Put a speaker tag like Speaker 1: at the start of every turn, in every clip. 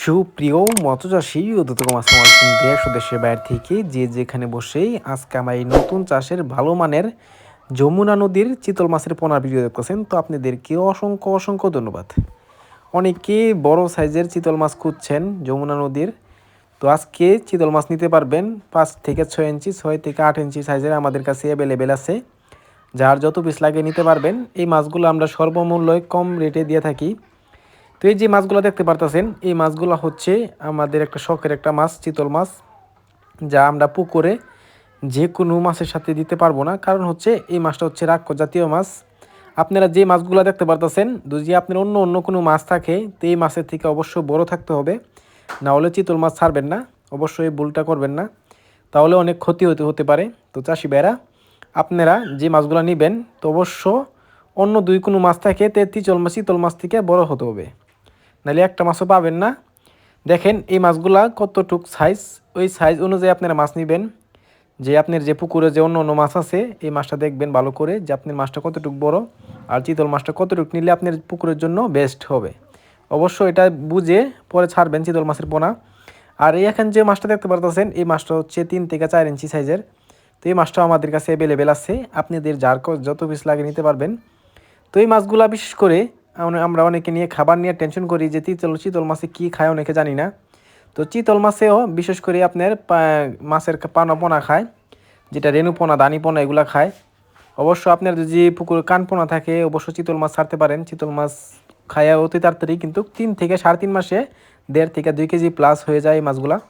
Speaker 1: সুপ্রিয় মৎস্যচাষী ও দুতকম আসসালামু দেশ দেশের বাইরে থেকে যে যেখানে বসেই আজকে আমার এই নতুন চাষের ভালো মানের যমুনা নদীর চিতল মাছের পোনার ভিডিও দেখতেছেন, তো আপনাদেরকে অসংখ্য অসংখ্য ধন্যবাদ। অনেকে বড় সাইজের চিতল মাছ খুঁজছেন যমুনা নদীর, তো আজকে চিতল মাছ নিতে পারবেন পাঁচ থেকে ছয় ইঞ্চি, ছয় থেকে আট ইঞ্চি সাইজের আমাদের কাছে অ্যাভেলেবেল আছে। যার যত পিস লাগে নিতে পারবেন, এই মাছগুলো আমরা সর্বমূল্যে কম রেটে দিয়ে থাকি। তো এই যে মাছগুলো দেখতে পারতেছেন, এই মাছগুলো হচ্ছে আমাদের একটা শখের একটা মাছ, চিতল মাছ, যা আমরা পুকুরে যে কোনো মাছের সাথে দিতে পারব না। কারণ হচ্ছে এই মাছটা হচ্ছে রাক্ষ জাতীয় মাছ। আপনারা যে মাছগুলো দেখতে পারতেছেন, যদি আপনার অন্য অন্য কোনো মাছ থাকে, তো এই মাছের থেকে অবশ্যই বড় থাকতে হবে। না হলে চিতল মাছ ছাড়বেন না, অবশ্যই ভুলটা করবেন না। তাহলে অনেক ক্ষতি হতে হতে পারে। তো চাষি ভাইরা আপনারা যে মাছগুলো নেবেন, তো অবশ্য অন্য দুই কোনো মাছ থাকে, তে চিতল মাছ চিতল মাছ থেকে বড় হতে হবে। নাহলে একটা মাছও পাবেন না। দেখেন এই মাছগুলা কতটুক সাইজ ওই সাইজ অনুযায়ী আপনারা মাছ নেবেন। যে আপনার যে পুকুরে যে অন্য অন্য মাছ আছে, এই মাছটা দেখবেন ভালো করে যে আপনার মাছটা কতটুক বড় আর চিতল মাছটা কতটুক নিলে আপনার পুকুরের জন্য বেস্ট হবে। অবশ্য এটা বুঝে পরে ছাড়বেন চিতল মাছের পোনা। আর এই এখন যে মাছটা দেখতে পারতেছেন, এই মাছটা হচ্ছে তিন থেকে চার ইঞ্চি সাইজের তো এই মাছটাও আমাদের কাছে অ্যাভেলেবেল আছে। আপনাদের যার যত পিস লাগে নিতে পারবেন। তো এই মাছগুলা বিশেষ করে আমরা- অনেকে নিয়ে খাবার নিয়ে টেনশন করি যে চিতল চিতল মাছে কী খায় অনেকে জানি না। তো চিতল মাছেও বিশেষ করে আপনার মাছের পানা পোনা খায়, যেটা রেণুপোনা দানিপোনা এগুলা খায়। অবশ্য আপনার যদি পুকুর কানপোনা থাকে, অবশ্য চিতল মাছ ছাড়তে পারেন। চিতল মাছ খায় অতি তাড়াতাড়ি কিন্তু তিন থেকে সাড়ে তিন মাসে দেড় থেকে দুই কেজি প্লাস হয়ে যায় এই মাছগুলা।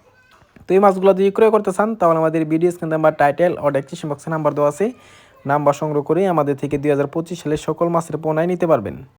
Speaker 1: তো এই মাছগুলো যদি ক্রয় করতে চান, তাহলে আমাদের ভিডিও স্ক্রিন নাম্বার টাইটেল ও ডেসক্রিপশন বক্সে নাম্বার দেওয়া আছে। নাম্বার সংগ্রহ করে আমাদের থেকে দুই সালের সকল মাছের পোনায় নিতে পারবেন।